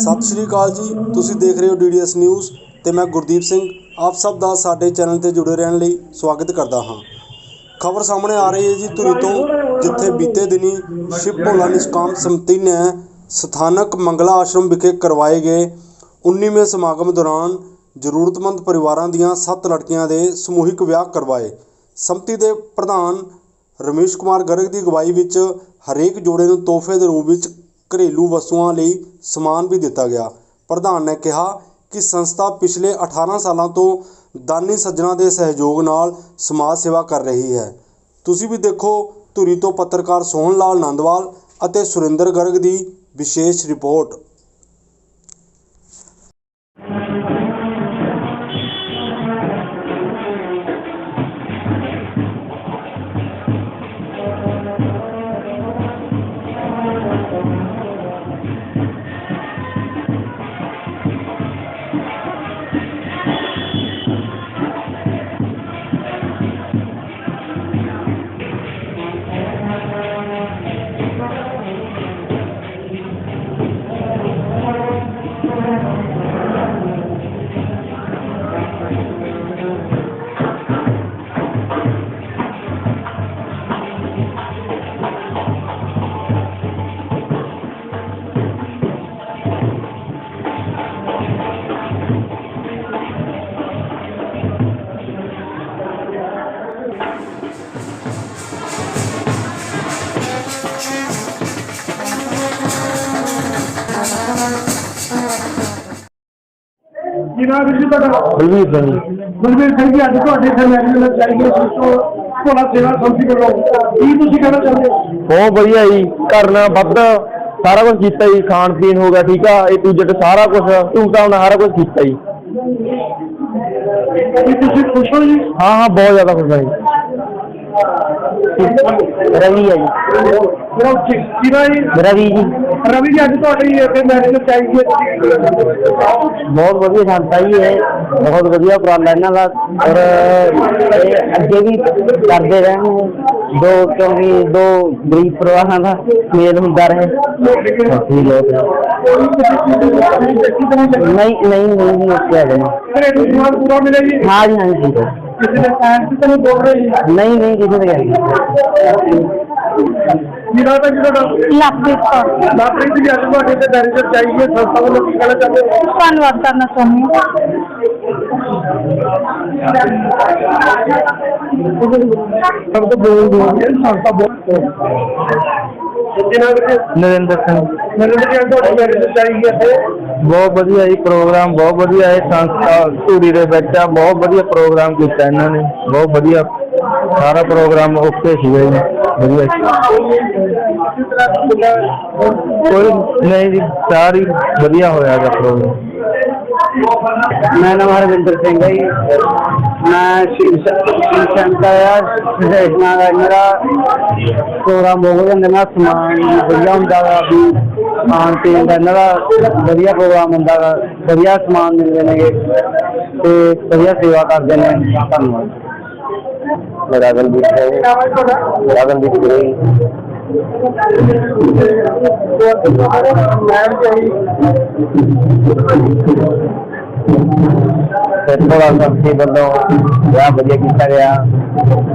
ਸਤਿ ਸ਼੍ਰੀ ਅਕਾਲ ਜੀ। ਤੁਸੀਂ ਦੇਖ ਰਹੇ ਹੋ ਡੀਡੀਐਸ ਨਿਊਜ਼ ਤੇ ਮੈਂ ਗੁਰਦੀਪ ਸਿੰਘ। ਆਪ ਸਭ ਦਾ ਸਾਡੇ ਚੈਨਲ ਤੇ ਜੁੜੇ ਰਹਿਣ ਲਈ ਸਵਾਗਤ ਕਰਦਾ ਹਾਂ। ਖਬਰ ਸਾਹਮਣੇ ਆ ਰਹੀ ਹੈ ਜੀ ਧੁਰੀ ਤੋਂ, ਜਿੱਥੇ ਬੀਤੇ ਦਿਨੀ ਸ਼ਿਵ ਭੋਲਾ ਨਿਸ਼ਕਾਮ ਸਮਿਤੀ ਨੇ ਸਥਾਨਕ ਮੰਗਲਾ ਆਸ਼ਰਮ ਵਿਖੇ ਕਰਵਾਏ ਗਏ 19ਵੇਂ ਸਮਾਗਮ ਦੌਰਾਨ ਜ਼ਰੂਰਤਮੰਦ ਪਰਿਵਾਰਾਂ ਦੀਆਂ 7 ਲੜਕੀਆਂ ਦੇ ਸਮੂਹਿਕ ਵਿਆਹ ਕਰਵਾਏ। ਸਮਿਤੀ ਦੇ ਪ੍ਰਧਾਨ ਰਮੇਸ਼ ਕੁਮਾਰ ਗਰਗ ਦੀ ਅਗਵਾਈ ਵਿੱਚ ਹਰੇਕ ਜੋੜੇ ਨੂੰ ਤੋਹਫੇ ਦੇ ਰੂਪ ਵਿੱਚ ਘਰੇਲੂ ਵਸਤੂਆਂ ਲਈ ਸਮਾਨ ਵੀ ਦਿੱਤਾ ਗਿਆ। ਪ੍ਰਧਾਨ ਨੇ ਕਿਹਾ ਕਿ ਸੰਸਥਾ ਪਿਛਲੇ 18 ਸਾਲਾਂ ਤੋਂ ਦਾਨੀ ਸੱਜਣਾ ਦੇ ਸਹਿਯੋਗ ਨਾਲ ਸਮਾਜ ਸੇਵਾ ਕਰ ਰਹੀ ਹੈ। ਤੁਸੀਂ ਵੀ ਦੇਖੋ ਧੁਰੀ ਤੋਂ ਪੱਤਰਕਾਰ ਸੋਹਣ ਲਾਲ ਨੰਦਵਾਲ ਅਤੇ ਸੁਰਿੰਦਰ ਗਰਗ ਦੀ ਵਿਸ਼ੇਸ਼ ਰਿਪੋਰਟ। ਨਾਮ ਹੈ ਜੀ ਤੁਹਾਡਾ ਬਲਵੀਰ ਸਿੰਘ। ਬਲਵੀਰ ਸਿੰਘ ਜੀ ਅੱਜ ਤੁਹਾਡੇ ਇੱਥੇ ਮੈਡੀਕਲ ਚਾਹੀਏ ਸਿਸਟੋ ਭੋਲਾ ਸੇਵਾ ਸੰਸਥਾ ਵੱਲੋਂ ਕੀ ਤੁਸੀਂ ਕਹਿਣਾ ਚਾਹੁੰਦੇ ਹੋ? ਬਹੁਤ ਵਧੀਆ ਜੀ ਘਰ ਨਾਲ ਵੱਧ ਸਾਰਾ ਕੁਝ ਕੀਤਾ ਜੀ ਖਾਣ ਪੀਣ ਹੋ ਗਿਆ ਠੀਕ ਆ ਇਹ ਟੂ ਜੱਟ ਸਾਰਾ ਕੁਝ ਧੂਮਧਾਮ ਨਾਲ ਸਾਰਾ ਕੁਝ ਕੀਤਾ ਜੀ। ਕੀ ਤੁਸੀਂ ਖੁਸ਼ ਹੋ ਜੀ? ਹਾਂ ਹਾਂ ਬਹੁਤ ਜ਼ਿਆਦਾ ਖੁਸ਼ ਹਾਂ ਜੀ। ਰਵੀ ਹੈ ਜੀ ਮੇਰਾ ਕੀ- ਕੀ ਨਾਮ ਜੀ ਰਵੀ ਜੀ ਰਵੀ ਜੀ ਅੱਜ ਤੁਹਾਡੇ ਇੱਥੇ ਮੈਡੀਕਲ ਚਾਹੀਏ ਬਹੁਤ ਵਧੀਆ ਸੰਸਥਾ ਜੀ ਇਹ ਬਹੁਤ ਵਧੀਆ ਉਪਰਾਲਾ ਇਹਨਾਂ ਦਾ ਔਰ ਇਹ ਅੱਗੇ ਵੀ ਕਰਦੇ ਰਹਿਣ ਦੋ ਕਿਉਂਕਿ ਦੋ ਗਰੀਬ ਪਰਿਵਾਰਾਂ ਦਾ ਮੇਲ ਹੁੰਦਾ ਰਹੇ ਕਾਫੀ ਲੋਕ ਨਹੀਂ ਨਹੀਂ ਨਹੀਂ ਨਹੀਂ ਕਿਹਾ ਜਾਣਾ ਘਰੇਲੂ ਸਮਾਨ ਪੂਰਾ ਮਿਲੇ ਜੀ ਹਾਂ ਜੀ ਹਾਂ ਜੀ ਠੀਕ ਹੈ ਕਿਸੇ ਦੇ ਸਾਇੰਸ ਤੇ ਨਹੀਂ ਬੋਲ ਰਹੇ ਜੀ ਨਹੀਂ ਨਹੀਂ ਕਿਸੇ ਦੇ ਗੱਲ ਕੀ ਨਾਮ ਹੈ ਜੀ ਤੁਹਾਡਾ? ਲਵਪ੍ਰੀਤ ਕੌਰ। ਲਾਪਰੀ ਜੀ ਅੱਜ ਤੁਹਾਡੇ ਇੱਥੇ ਮੈਡੀਕਲ ਚਾਹੀਏ ਸੰਸਥਾ ਵੱਲੋਂ ਕੀ ਕਹਿਣਾ ਚਾਹੁੰਦੇ ਹੋ? ਧੰਨਵਾਦ ਕਰਨਾ ਚਾਹੁੰਦੀ ਹਾਂ। ਸਭ ਤੋਂ ਬੋਲ ਦੋ ਸੰਸਥਾ ਬਹੁਤ। ਹੈ ਨਰਿੰਦਰ ਸਿੰਘ। ਮੈਨੂੰ ਜੀ ਤੁਹਾਡੇ ਮੈਡੀਕਲ ਚਾਹੀਏ ਇੱਥੇ? ਬਹੁਤ ਵਧੀਆ ਜੀ ਪ੍ਰੋਗਰਾਮ ਬਹੁਤ ਵਧੀਆ ਹੈ ਸੰਸਥਾ ਧੂਰੀ ਦੇ ਵਿੱਚ ਆ ਬਹੁਤ ਵਧੀਆ ਪ੍ਰੋਗਰਾਮ ਕੀਤਾ ਇਹਨਾਂ ਨੇ। ਬਹੁਤ ਵਧੀਆ ਸਾਰਾ ਪ੍ਰੋਗਰਾਮ ਓਕੇ ਸੀਗਾ ਜੀ ਵਧੀਆ। ਤੁਹਾਡਾ ਕੋਈ ਨਹੀਂ ਜੀ ਸਾਰੀ ਵਧੀਆ ਹੋਇਆ ਦਾ ਪ੍ਰੋਗਰਾਮ। ਮੈਂ ਨਾਮ ਹਰਵਿੰਦਰ ਸਿੰਘ ਹੈ ਜੀ। ਮੈਂ ਸ਼ਿਵ ਆ। ਸਟੇਸ਼ਨਾਂ ਦਾ ਮੇਰਾ ਪ੍ਰੋਗਰਾਮ ਬਹੁਤ ਜਾਂਦਾ ਨਾ ਸਮਾਨ ਵਧੀਆ ਹੁੰਦਾ ਵਾ ਵੀ ਖਾਣ ਪੀਣ ਦਾ। ਇਹਨਾਂ ਦਾ ਵਧੀਆ ਪ੍ਰੋਗਰਾਮ ਹੁੰਦਾ ਵਾ। ਵਧੀਆ ਸਮਾਨ ਮਿਲਦੇ ਨੇਗੇ ਤੇ ਵਧੀਆ ਸੇਵਾ ਕਰਦੇ ਨੇ। ਧੰਨਵਾਦ। ਮੇਰਾ ਗਲਬੀਰ ਹੈ ਤੁਹਾਡਾ ਗਗਨਦੀਪ ਗੁਰੂ ਥੋੜਾ ਸੰਸਥੀ ਵੱਲੋਂ ਵਿਆਹ ਵਧੀਆ ਕੀਤਾ ਗਿਆ।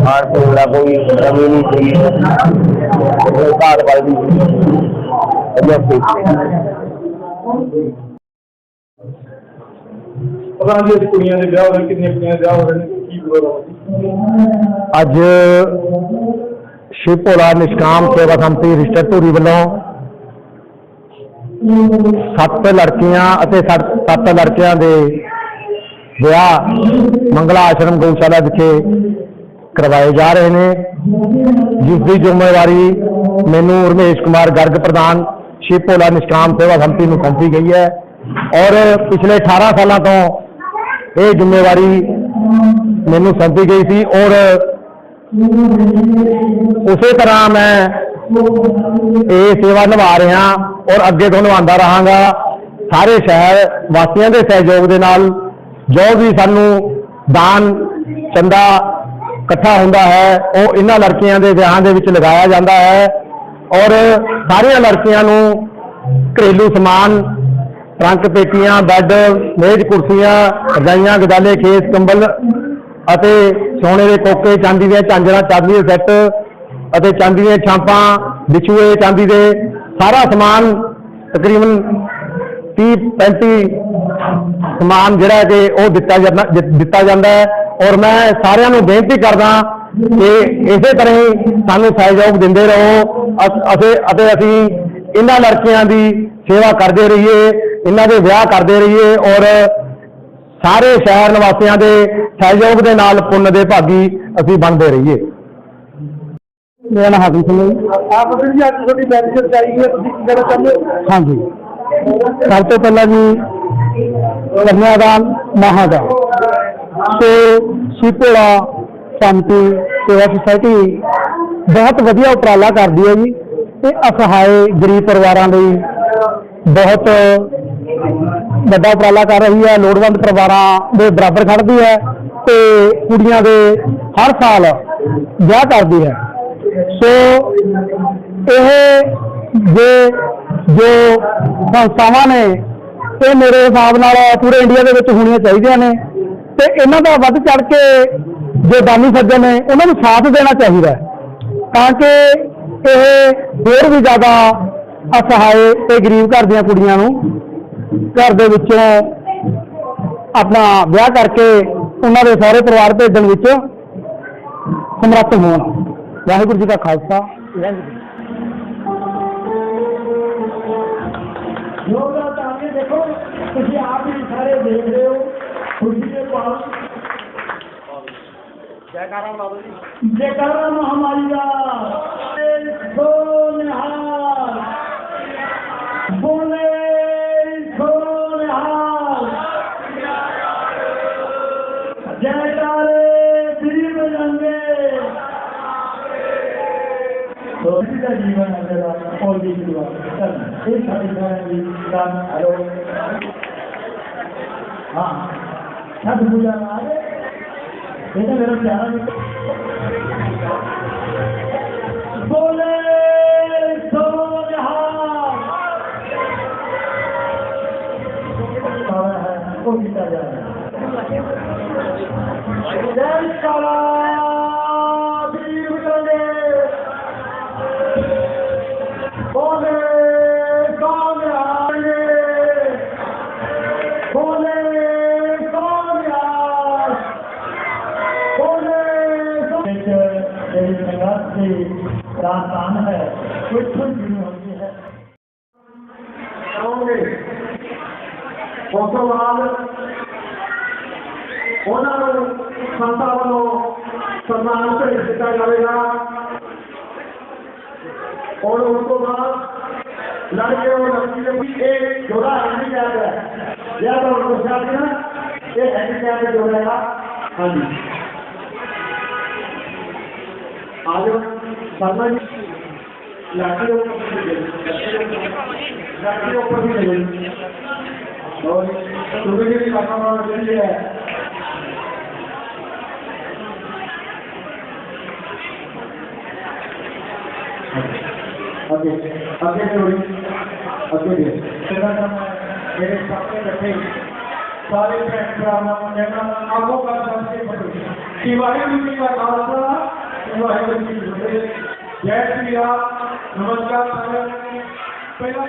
ਖਾਣ ਪੀਣ ਦਾ ਕੋਈ ਕਮੀ ਨਹੀਂ ਸੀ। ਕੋਈ ਘਾਟ ਵਾਲੀ ਨਹੀਂ ਸੀ ਵਧੀਆ ਸੀ। ਪਤਾ ਨਹੀਂ ਅੱਜ ਕੁੜੀਆਂ ਦੇ ਵਿਆਹ ਹੋ ਰਹੇ ਕਿੰਨੀਆਂ ਕੁੜੀਆਂ ਦੇ ਵਿਆਹ ਹੋ ਰਹੇ ਨੇ ਕੀ ਪ੍ਰੋਗਰਾਮ ਅੱਜ ਸ਼ਿਵ ਭੋਲਾ ਨਿਸ਼ਕਾਮ ਸੇਵਾ ਸੰਮਤੀ ਰਿਸ਼ਤੇ ਧੂਰੀ ਵੱਲੋਂ ਸੱਤ ਲੜਕੀਆਂ ਅਤੇ ਸੱਤ ਲੜਕਿਆਂ ਦੇ ਵਿਆਹ ਮੰਗਲਾ ਆਸ਼ਰਮ ਗਊਸ਼ਾਲਾ ਵਿਖੇ ਕਰਵਾਏ ਜਾ ਰਹੇ ਨੇ। ਜਿਸ ਦੀ ਜ਼ਿੰਮੇਵਾਰੀ ਮੈਨੂੰ ਰਮੇਸ਼ ਕੁਮਾਰ ਗਰਗ ਪ੍ਰਧਾਨ ਸ਼ਿਵ ਭੋਲਾ ਨਿਸ਼ਕਾਮ ਸੇਵਾ ਸੰਮਤੀ ਨੂੰ ਸੌਂਪੀ ਗਈ ਹੈ ਔਰ ਪਿਛਲੇ 18 ਸਾਲਾਂ ਤੋਂ ਇਹ ਜ਼ਿੰਮੇਵਾਰੀ ਮੈਨੂੰ ਸੌਂਪੀ ਗਈ ਸੀ ਔਰ ਉਸੇ ਤਰ੍ਹਾਂ ਮੈਂ ਇਹ ਸੇਵਾ ਨਿਭਾ ਰਿਹਾ ਔਰ ਅੱਗੇ ਤੋਂ ਨਿਭਾਉਂਦਾ ਰਹਾਂਗਾ। ਸਾਰੇ ਸ਼ਹਿਰ ਵਾਸੀਆਂ ਦੇ ਸਹਿਯੋਗ ਦੇ ਨਾਲ ਜੋ ਵੀ ਸਾਨੂੰ ਦਾਨ ਚੰਦਾ ਇਕੱਠਾ ਹੁੰਦਾ ਹੈ, ਉਹ ਇਹਨਾਂ ਲੜਕੀਆਂ ਦੇ ਵਿਆਹਾਂ ਦੇ ਵਿੱਚ ਲਗਾਇਆ ਜਾਂਦਾ ਹੈ ਔਰ ਸਾਰੀਆਂ ਲੜਕੀਆਂ ਨੂੰ ਘਰੇਲੂ ਸਮਾਨ, ਟਰੰਕ ਪੇਟੀਆਂ, ਬੈੱਡ, ਮੇਜ਼, ਕੁਰਸੀਆਂ, ਰਜਾਈਆਂ, ਗਦਾਲੇ ਖੇਸ ਕੰਬਲ ਅਤੇ ਸੋਨੇ ਦੇ ਕੋਕੇ, ਚਾਂਦੀ ਦੀਆਂ ਝਾਂਜਰਾਂ, ਚਾਂਦੀ ਦੇ ਸੈੱਟ ਅਤੇ ਚਾਂਦੀ ਦੀਆਂ ਛਾਂਪਾਂ, ਵਿਛੂਏ, ਚਾਂਦੀ ਦੇ ਸਾਰਾ ਸਮਾਨ ਤਕਰੀਬਨ 30 35 ਸਮਾਨ ਜਿਹੜਾ ਕਿ ਉਹ ਦਿੱਤਾ ਜਾਂਦਾ ਦਿੱਤਾ ਜਾਂਦਾ ਹੈ। ਔਰ ਮੈਂ ਸਾਰਿਆਂ ਨੂੰ ਬੇਨਤੀ ਕਰਦਾ ਕਿ ਇਸੇ ਤਰ੍ਹਾਂ ਹੀ ਸਾਨੂੰ ਸਹਿਯੋਗ ਦਿੰਦੇ ਰਹੋ। ਅਸ- ਅਤੇ ਅਤੇ ਅਸੀਂ ਇਹਨਾਂ ਲੜਕੀਆਂ ਦੀ ਸੇਵਾ ਕਰਦੇ ਰਹੀਏ, ਇਹਨਾਂ ਦੇ ਵਿਆਹ ਕਰਦੇ ਰਹੀਏ। ਔਰ ਸਾਰੇ ਸ਼ਹਿਰ ਨਿਵਾਸੀਆਂ ਦੇ ਸਹਿਯੋਗ ਦੇ ਨਾਲ ਪੁੰਨ ਦੇ ਭਾਗੀ ਅਸੀਂ ਬਣਦੇ ਰਹੀਏ। ਮੇਰਾ ਨਾਮ ਹਾਕਮ ਸਿੰਘ ਹੈ। ਆਪ ਜੀ ਅੱਜ ਤੁਹਾਡੀ ਚਾਹੀਦੀ ਹੈ ਤੁਸੀਂ ਕੀ ਕਹਿਣਾ ਚਾਹੁੰਦੇ ਹੋ? ਹਾਂਜੀ। ਸਭ ਤੋਂ ਪਹਿਲਾਂ ਜੀ ਕੰਨਿਆਦਾਨ ਮਹਾਦਾ ਤੇ ਸ਼ਿਪੋਲਾ ਸ਼ਾਂਤੀ ਸੇਵਾ ਸੁਸਾਇਟੀ ਬਹੁਤ ਵਧੀਆ ਉਪਰਾਲਾ ਕਰਦੀ ਹੈ ਜੀ ਤੇ ਅਸਹਾਏ ਗਰੀਬ ਪਰਿਵਾਰਾਂ ਲਈ ਬਹੁਤ ਵੱਡਾ ਉਪਰਾਲਾ ਕਰ ਰਹੀ ਹੈ, ਲੋੜਵੰਦ ਪਰਿਵਾਰਾਂ ਦੇ ਬਰਾਬਰ ਖੜਦੀ ਹੈ ਤੇ ਕੁੜੀਆਂ ਦੇ ਹਰ ਸਾਲ ਵਿਆਹ ਕਰਦੀ ਹੈ। ਸੋ ਇਹ ਜੇ, ਜੋ ਸੰਸਥਾਵਾਂ ਨੇ, ਇਹ ਮੇਰੇ ਹਿਸਾਬ ਨਾਲ ਪੂਰੇ ਇੰਡੀਆ ਦੇ ਵਿੱਚ ਹੋਣੀਆਂ ਚਾਹੀਦੀਆਂ ਨੇ ਤੇ ਇਹਨਾਂ ਦਾ ਵੱਧ ਚੜ ਕੇ ਜੋ ਦਾਨੀ ਸੱਜਣ ਨੇ, ਉਹਨਾਂ ਨੂੰ ਸਾਥ ਦੇਣਾ ਚਾਹੀਦਾ ਤਾਂ ਕਿ ਇਹ ਹੋਰ ਵੀ ਜ਼ਿਆਦਾ ਅਸਹਾਏ ਤੇ ਗਰੀਬ ਘਰ ਦੀਆਂ ਕੁੜੀਆਂ ਨੂੰ ਘਰ ਦੇ ਵਿੱਚੋਂ ਆਪਣਾ ਵਿਆਹ ਕਰਕੇ ਉਹਨਾਂ ਦੇ ਸਾਰੇ ਪਰਿਵਾਰ ਭੇਜਣ ਵਿੱਚ ਸਮਰੱਥ ਹੋਣ ਵਾਹਿਗੁਰੂ ਜੀ ਕਾ ਖਾਲਸਾ ਵਾਹਿਗੁਰੂ ਜੀ ਕੀ ਫਤਿਹ। ਲੋਕਾਂ ਤਾਂ ਕੇ ਦੇਖੋ ਤੁਸੀਂ ਆਪ ਹੀ ਸਾਰੇ ਦੇਖ ਰਹੇ ਹੋ ਖੁਸ਼ੀ ਦੇ ਪਾਸ ਜੈਕਾਰਾ ਬਾਬਾ तो इसी का जीवन है मेरा और भी जीवन चल एक साथी सारे जी काम हेलो हाँ छठ पूजा में आ गए ये तो मेरा प्यारा मित्र बोले सोनिहाल सारा है वो गीता जा रहा है मेरी संघर्ष की राजधान है कुछ कुछ जुड़ी होती है ਕਹੋਗੇ ਉਸ ਤੋਂ ਬਾਅਦ ਉਹਨਾਂ ਨੂੰ ਸੰਤਾਂ ਵੱਲੋਂ ਸਨਮਾਨ ਭੇਟ ਦਿੱਤਾ ਜਾਵੇਗਾ और उसको बाद लड़के और लड़की के बीच एक जोड़ा हैंडीकैप है या तो उनको शादी ना एक हैंडीकैप है जोड़ा है हाँ जी आज शर्मा जी लाठी लाठी ऊपर भी नहीं और सूर्य जी का सामान मिल गया आगे आगे जोड़ी आगे जी मेरे सामने बैठे। सारे भैन भ्रावान कहना आपको का सबसे बड़ी शिवाजी जी का खालसा ਵਾਹਿਗੁਰੂ ਜੀ ਕੀ ਫਤਿਹ। ਜੈ ਸ਼੍ਰੀ ਰਾਮ ਨਮਸਕਾਰ ਸਾਰਿਆਂ ਨੂੰ ਪਹਿਲਾਂ